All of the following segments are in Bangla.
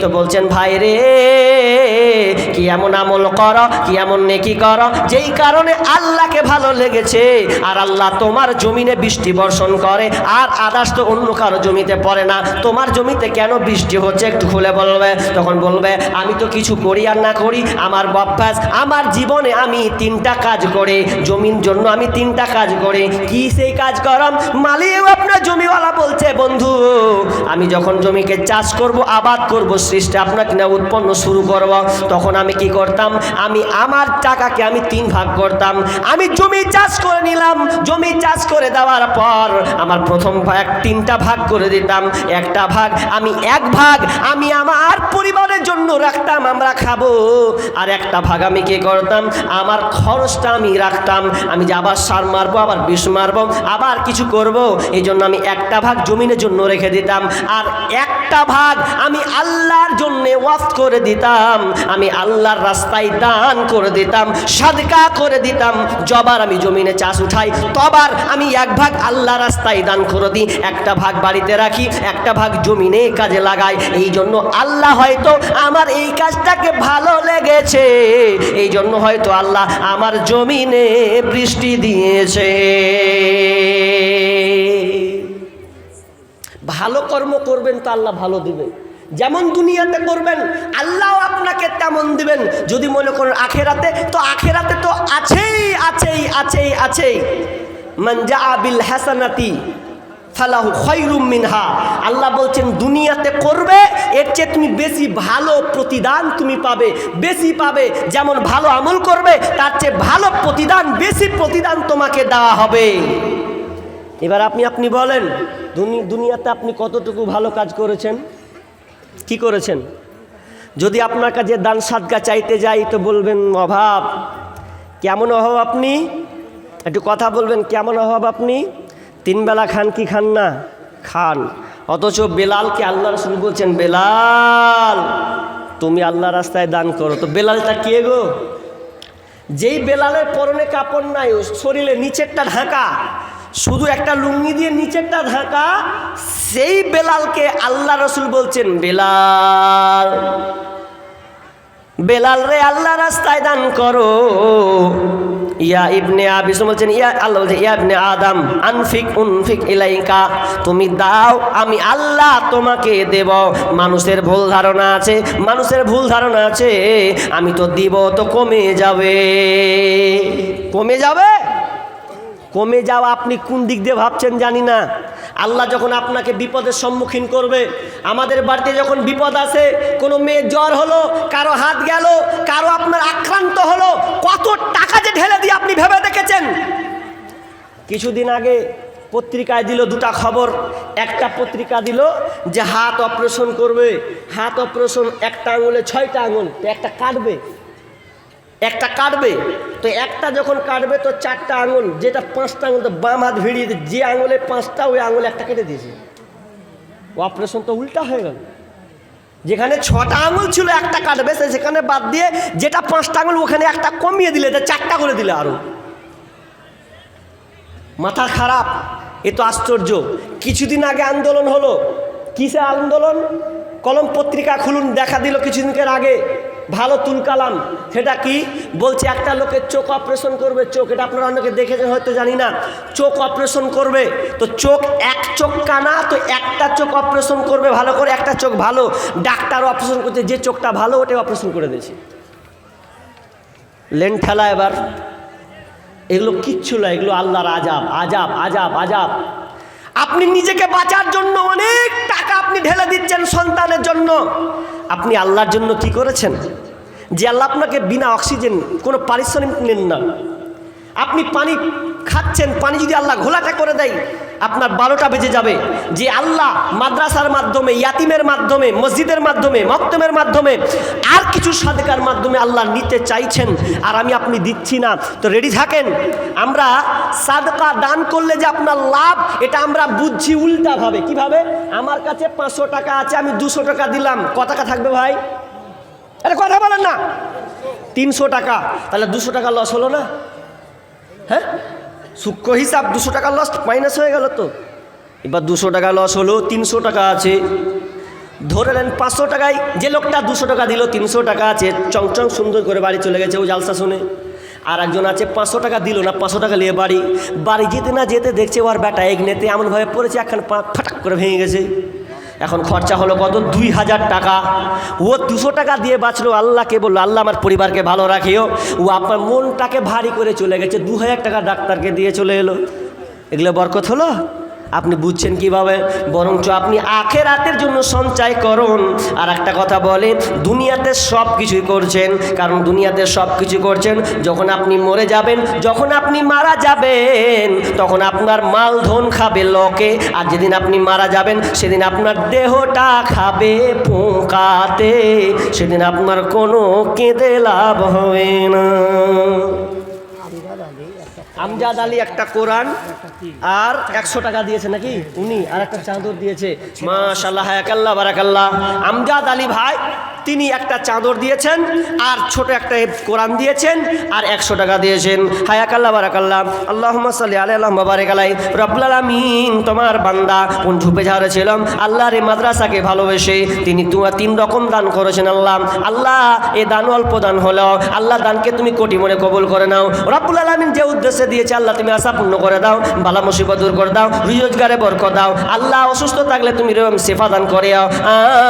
তো বলছেন ভাই রে কি এমন আমল কর, কি এমন নেকি কর? যেই কারণে আল্লাহকে ভালো লেগেছে। আর আল্লাহ তোমার জমিনে বৃষ্টি বর্ষণ করে, আর আদার্স তো অন্য কারও জমিতে পড়ে না। তোমার জমিতে কেন বৃষ্টি হচ্ছে একটু খুলে বলবে? তখন বলবে, আমি তো কিছু করি আর না করি, আমার অভ্যাস আমার জীবনে আমি তিনটা কাজ করে, জমির জন্য আমি তিনটা কাজ করে। কি সেই কাজ করম? মালিক আপনার জমিওয়ালা বলছে, বন্ধু, আমি যখন জমিকে চাষ করব, আবাদ করব, সৃষ্টি আপনাকে না উৎপন্ন শুরু করব। তখন আমি কি করতাম? আমি আমার টাকাকে আমি তিন ভাগ করতাম। আমি জমি চাষ করে নিলাম। জমি চাষ করে দেওয়ার পর আমার প্রথম ভাগ তিনটা ভাগ করে দিতাম। একটা ভাগ আমি এক ভাগ আমি আমার পরিবারের জন্য রাখতাম, আমরা খাব। আর একটা ভাগ আমি কি করতাম? আমার খরচটা আমি রাখতাম। আমি যে আবার সার মারবো, আবার বিষ মারবো, আবার কিছু করব, এই জন্য আমি একটা ভাগ জমিনের জন্য রেখে দিতাম। আর একটা ভাগ আমি ওয়াফ করে দিতাম, আমি আল্লাহর রাস্তায় দান করে দিতাম, সাদকা করে দিতাম। জবার আমি জমিনে চাষ উঠাই, তবার আমি এক ভাগ আল্লাহ রাস্তায় দান করে দিই, একটা ভাগ বাড়িতে রাখি, একটা ভাগ জমিনে কাজে লাগাই। এই জন্য আল্লাহ হয়তো আমার এই কাজটাকে ভালো লেগেছে এই জন্য হয়তো আল্লাহ আমার জমিনে বৃষ্টি দিয়েছে। ভালো কর্ম করবেন তো আল্লাহ ভালো দিবে যেমন দুনিয়াতে করবেন, আল্লাহ আপনাকে তেমন দিবেন। যদি মনে করেন আখেরাতে, তো আখেরাতে তো আছেই আছেই আছেই আছেই। মঞ্জা আবিল হাসানাতি ফালাহু খৈরুম মিনহা। আল্লাহ বলছেন, দুনিয়াতে করবে, এর চেয়ে তুমি বেশি ভালো প্রতিদান তুমি পাবে, বেশি পাবে। যেমন ভালো আমল করবে, তার চেয়ে ভালো প্রতিদান, বেশি প্রতিদান তোমাকে দেওয়া হবে। এবার আপনি আপনি বলেন দুনিয়াতে আপনি কতটুকু ভালো কাজ করেছেন? কি করেছেন? যদি আপনার কাছে দান সাদকা চাইতে যাই তো বলবেন, অভাব। কেমন অভাব আপনি? একটু কথা বলবেন, কেমন অভাব আপনি? তিনবেলা খান কি খান না? খান। অথচ বেলালকে আল্লাহ রসুল বলছেন, বেলাল, তুমি আল্লাহ রাস্তায় দান করো। তো বেলালটা কে গো? যেই বেলালের পরনে কাপড় নাই শরীরে নিচেরটা ঢাকা। শুধু একটা লুঙ্গি দিয়ে নিচেরটা ঢাকা, সেই বেলালকে আল্লাহ রসুল বলছেন, বেলাল বেলাল রে, আল্লাহ রাস্তায় দান করো। ইয়া ইবনে আবিস বলছেন, ইয়া আল্লাহ বলছে ইয়া ইবনে আদম, আনফিক উনফিক ইলাইকা, তুমি দাও, আমি আল্লাহ তোমাকে দেব। মানুষের ভুল ধারণা আছে, মানুষের ভুল ধারণা আছে, আমি তো দিব, তো কমে যাবে। কমে যাবে? কমে যাওয়া আপনি কোন দিক দিয়ে ভাবছেন জানি না। আল্লাহ যখন আপনাকে বিপদের সম্মুখীন করবে, আমাদের বাড়িতে যখন বিপদ আসে কোনো মেয়ে জ্বর হলো, কারও হাত গেল, কারও আপনার আক্রান্ত হলো, কত টাকা যে ঢেলে দিয়ে আপনি ভেবে দেখেছেন? কিছুদিন আগে পত্রিকায় দিল দুটা খবর। একটা পত্রিকা দিল যে হাত অপারেশন করবে, হাত অপারেশন একটা আঙুলে, ছয়টা আঙুল একটা কাটবে। একটা কাটবে, তো একটা যখন কাটবে, তো চারটা আঙুল, যেটা পাঁচটা আঙুল, তো বাম হাত ভিড়িয়ে যে আঙুলে পাঁচটা, ওই আঙুলে একটা কেটে দিয়েছে। অপারেশন তো উল্টা হয়ে গেল। যেখানে ছটা আঙুল ছিল, একটা কাটবে, সে সেখানে বাদ দিয়ে যেটা পাঁচটা আঙুল, ওখানে একটা কমিয়ে দিলে, এটা চারটা করে দিলে আরও মাথা খারাপ, এ তো আশ্চর্য। কিছুদিন আগে আন্দোলন হলো। কিসে আন্দোলন? কলম পত্রিকা খুলুন, দেখা দিল কিছুদিনের আগে। ভালো তুলকালাম সেটা কি? বলছে একটা লোকের চোখ অপারেশন করবে, চোখ, এটা আপনারা অনেকে দেখেছেন, হয়তো জানি না। চোখ অপারেশন করবে, তো চোখ এক চোখ কানা, তো একটা চোখ অপারেশন করবে ভালো করে, একটা চোখ ভালো। ডাক্তার অপারেশন করছে, যে চোখটা ভালো, ওটাই অপারেশন করে দিয়েছে। লেন ঠেলা এবার। এগুলো কিচ্ছু না এগুলো আল্লাহর আজাব আজাব আজাব আজাব। আপনি নিজেকে বাঁচার জন্য অনেক টাকা আপনি ঢেলে দিচ্ছেন সন্তানের জন্য। আপনি আল্লাহর জন্য কি করেছেন? যে আল্লাহ আপনাকে বিনা অক্সিজেন কোনো পারিশ্রমিক নেন না। আপনি পানি খাচ্ছেন, পানি যদি আল্লাহ ঘোলাটা করে দেয় আপনার বারোটা বেজে যাবে। যে আল্লাহ মাদ্রাসার মাধ্যমে, ইয়াতিমের মাধ্যমে, মসজিদের মাধ্যমে মক্তমের মাধ্যমে আর কিছু সাদেকার মাধ্যমে আল্লাহ নিতে চাইছেন, আর আমি আপনি দিচ্ছি না। তো রেডি থাকেন? আমরা সাদকা দান করলে যে আপনার লাভ, এটা আমরা বুঝছি উল্টাভাবে। কীভাবে? আমার কাছে পাঁচশো টাকা আছে, আমি দুশো টাকা দিলাম। ক টাকা থাকবে ভাই? আরে কথা বলেন না। তিনশো টাকা। তাহলে দুশো টাকা লস হলো না? হ্যাঁ? সূক্ষ্ম হিসাব দুশো টাকা লস মাইনাস হয়ে গেল তো। এবার দুশো টাকা লস হলো, তিনশো টাকা আছে। ধরে নেন পাঁচশো টাকায় যে লোকটা দুশো টাকা দিল, তিনশো টাকা আছে, চংচং সুন্দর করে বাড়ি চলে গেছে ও জালসা শুনে। আর একজন আছে, পাঁচশো টাকা দিল না, পাঁচশো টাকা নিয়ে বাড়ি। বাড়ি যেতে না যেতে দেখছে ওর বেটা এগনেতে এমনভাবে পড়েছে, একখান পা ফাটাক করে ভেঙে গেছে। এখন খরচা হলো কত? দুই হাজার টাকা। ও দুশো টাকা দিয়ে বাঁচলো, আল্লাহকে বলল, আল্লাহ আমার পরিবারকে ভালো রাখিও। ও আপনার মনটাকে ভারী করে চলে গেছে, দু হাজার টাকা ডাক্তারকে দিয়ে চলে এলো। এগুলো বরকত হলো? আপনি বুঝছেন কীভাবে? বরঞ্চ আপনি আখের রাতের জন্য সঞ্চয় করুন। আর একটা কথা বলে, দুনিয়াতে সব কিছুই করছেন, কারণ দুনিয়াতে সব কিছু করছেন যখন আপনি মরে যাবেন, যখন আপনি মারা যাবেন, তখন আপনার মাল ধন খাবে লকে। আর যেদিন আপনি মারা যাবেন, সেদিন আপনার দেহটা খাবে পোকাতে। সেদিন আপনার কোনো কেঁদে লাভ হবে না। আমজাদ আলী একটা কোরআন আর একশো টাকা দিয়েছে নাকি? উনি আর একটা চাদর দিয়েছে। মাশাল্লাহ হায়াকাল্লাহ বারাকাল্লাহ আমজাদ আলী ভাই, তিনি একটা চাদর দিয়েছেন আর ছোট একটা কোরআন দিয়েছেন আর একশো টাকা দিয়েছেন। হায়াকাল্লাহ বারাকাল্লাহ আল্লাহ সাল্লি আল্লাহ বাবারেক আলাই রব্বুল আলামিন, তোমার বান্দা, কোন ঝুপে ঝাড়ে ছিলাম আল্লাহর এই মাদ্রাসাকে ভালোবেসে তিনি তোমার তিন রকম দান করেছেন আল্লাহ। আল্লাহ, এ দান অল্প দান হলো আল্লাহ দানকে তুমি কোটি মনে কবুল করে নাও। রব্বুল আলামিন যে উদ্দেশ্যে দিয়েছে, আল্লাহ তুমি আশা পূর্ণ করে দাও। বালা মুসিবত দূর করে দাও রোজগারে বরকত দাও। আল্লাহ অসুস্থ থাকলে তুমি এরকম সেফা দান করে আও।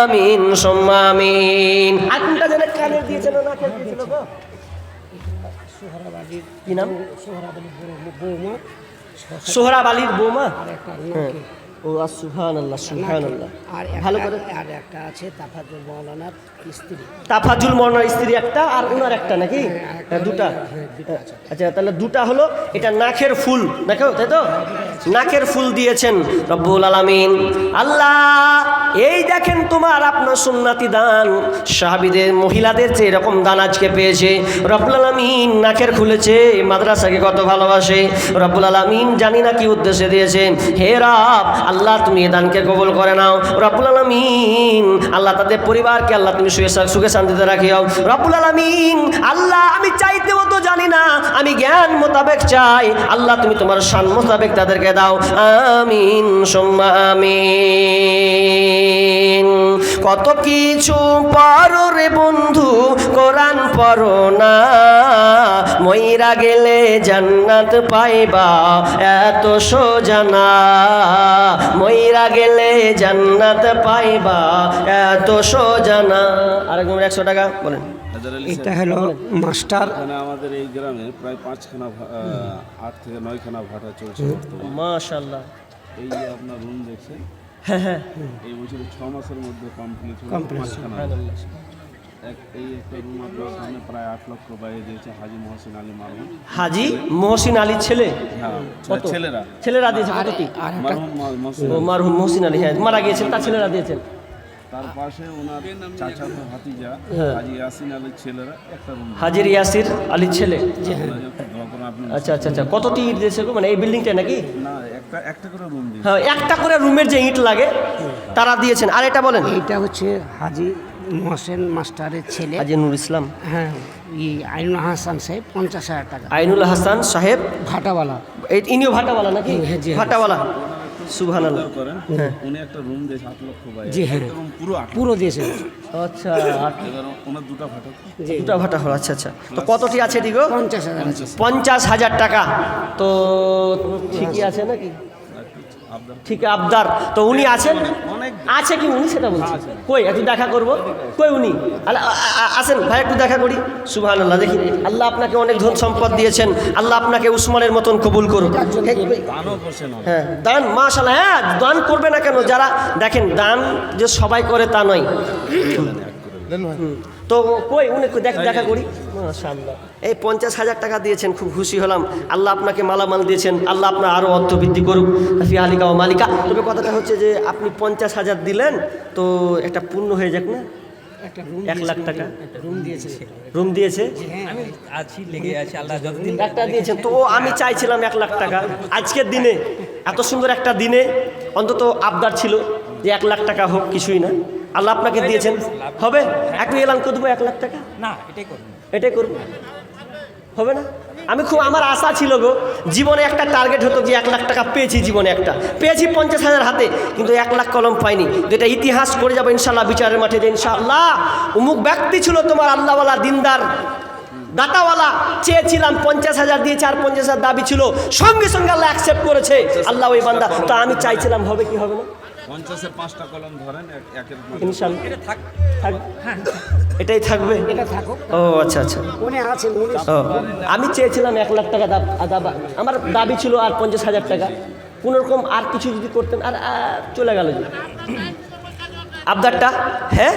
আমিন, সোম্মা আমিন। আর যেন কানে দিয়েছিল, না দিয়েছিল গো? কি নাম? সোহরাব আলীর বৌমা? হ্যাঁ। ও সুহান আল্লাহ সুহান আল্লাহ আর ভালো করে আর একটা আছে তাফাজুল মৌলানার স্ত্রী। তাফাজুল মনার স্ত্রী একটা আর ওনার একটা নাকি? হ্যাঁ, দুটা। আচ্ছা তাহলে দুটা হলো এটা নাখের ফুল। দেখো তাই তো? নাকের ফুল দিয়েছেন রব্বুল আলামিন। আল্লাহ, এই দেখেন তোমার আপনার সুন্নাতি দান। সাহাবিদের, মহিলাদের যে এরকম দান আজকে পেয়েছে। রব্বুল আলামিন নাকের খুলেছে মাদ্রাসাকে কত ভালোবাসে। রব্বুল আলামিন জানি না কি উদ্দেশ্যে দিয়েছেন হে রব, আল্লাহ তুমি এই দানকে কবুল করে নাও। রব্বুল আলামিন, আল্লাহ তাদের পরিবারকে, আল্লাহ তুমি সুখে সুখে শান্তিতে রাখিও। রব্বুল আলামিন, আল্লাহ, আমি চাইতেও তো জানি না, আমি জ্ঞান মোতাবেক চাই। আল্লাহ, তুমি তোমার শান মোতাবেক তাদেরকে দাও আমিন সোম্মা আমিন। কত কিছু পারো রে বন্ধু কোরআন পড়ো না। মইরা গেলে জান্নাত পাইবা এত সোজানা মইরা গেলে জান্নাত পাইবা এত সোজানা আরেকবার একশো টাকা বলেন। হাজার আলী এটা হলো মাস্টার। আমাদের এই গ্রামে প্রায় পাঁচখানা আট থেকে নয়খানা ভাটা চলছে মাশাল্লাহ এই যে আপনার রুম দেখছেন? হ্যাঁ হ্যাঁ। এই বছর ছ মাসের মধ্যে কমপ্লিট। পাঁচখানা। এক এই একটা রুম আপনার সামনে প্রায় আট লক্ষ বাইরে দিয়েছে হাজি মহসিন আলী মারহুম হাজি মহসিন আলীর ছেলে? হ্যাঁ কত? ছেলেরা। ছেলেরা দিয়েছে কত কি আর একটা মারহুম মহ- মহসিন ও মারহুম মহসিন আলী হ্যাঁ মারা গিয়েছেন তার ছেলেরা দিয়েছেন। তার পাশে ওনার চাচা ভাতিজা হ্যাঁ। হাজি ইয়াসিন আলীর ছেলেরা একটা রুম। হাজির ইয়াসির আলীর ছেলে? আচ্ছা আচ্ছা আচ্ছা কত টি ইট দিয়েছে গো? মানে এই বিল্ডিংটা নাকি? না একটা একটা করে রুম হ্যাঁ একটা করে রুমের যে ইট লাগে তারা দিয়েছেন। আর এটা বলেন। এটা হচ্ছে হাজি মহসেন মাস্টারের ছেলে। হাজি নুর ইসলাম। হ্যাঁ ই আইনুল হাসান সাহেব পঞ্চাশ হাজার টাকা। আইনুল হাসান সাহেব? ভাটাওয়ালা। ইনিও ভাটাওয়ালা নাকি? হ্যাঁ, জি, হ্যাঁ। ভাটাওয়ালা। সুবহান উনি একটা রুম দিয়েছে আট লক্ষ জি, হ্যাঁ। পুরো আট পুরো দিয়েছে আচ্ছা। ওনার দুটো ফাটক দুটা ভাটা হলো আচ্ছা আচ্ছা। তো কতটি আছে দিগো? পঞ্চাশ হাজার। পঞ্চাশ। হাজার টাকা। তো ঠিকই আছে নাকি? ঠিক আবদার। তো উনি আছেন? আছে কি উনি? সেটা বলছি। কই? একটু দেখা করব? কই উনি? আসেন ভাই একটু দেখা করি। সুবহান আল্লাহ দেখি। আল্লাহ আপনাকে অনেক ধন সম্পদ দিয়েছেন। আল্লাহ আপনাকে উসমানের মতন কবুল করুন অনেক। হ্যাঁ দান মাশাল্লাহ হ্যাঁ দান করবে না কেন? যারা দেখেন দান যে সবাই করে তা নয়। তো কই? উনি দেখ দেখা করি। এই পঞ্চাশ হাজার টাকা দিয়েছেন খুব খুশি হলাম। আল্লাহ আপনাকে মালামাল দিয়েছেন আল্লাহ আপনার আরও অর্থ বৃদ্ধি করুক। ফি আলিকা ও মালিকা। তবে কথাটা হচ্ছে যে আপনি পঞ্চাশ হাজার দিলেন তো একটা পূর্ণ হয়ে যাক না? এক লাখ টাকা। রুম দিয়েছে। একটা দিয়েছেন তো আমি চাইছিলাম এক লাখ টাকা। আজকের দিনে এত সুন্দর একটা দিনে অন্তত আবদার ছিল যে এক লাখ টাকা হোক কিছুই না। আল্লাহ আপনাকে দিয়েছেন। হবে? একটু এলান করে দেবো এক লাখ টাকা? না এটাই করুন এটাই করব। হবে না? আমি খুব, আমার আশা ছিল গো, জীবনে একটা টার্গেট হতো যে এক লাখ টাকা পেয়েছি জীবনে একটা। পেয়েছি পঞ্চাশ হাজার হাতে, কিন্তু এক লাখ কলম পাইনি। যেটা ইতিহাস করে যাব ইনশাল্লাহ বিচারের মাঠে যে ইনশাল্লাহ অমুক ব্যক্তি ছিল তোমার আল্লাহওয়ালা, দিনদার, দাতাওয়ালা। চেয়েছিলাম পঞ্চাশ হাজার দিয়ে চার পঞ্চাশ হাজার দাবি ছিল। সঙ্গে সঙ্গে আল্লাহ অ্যাকসেপ্ট করেছে। আল্লাহ ওই বান্দা, তো আমি চাইছিলাম, হবে কি, হবে না? পঞ্চাশের পাঁচটা কলম ধরেন একের ইনশাল্লাহ। এটা থাক থাক- এটাই থাকবে? এটা থাকুক। ও আচ্ছা আচ্ছা। উনি আছেন উনি আমি চেয়েছিলাম এক লাখ টাকা দাব দাবা আমার দাবি ছিল আর পঞ্চাশ হাজার টাকা। কোনোরকম আর কিছু যদি করতেন আর আর চলে গেল আবদারটা? হ্যাঁ?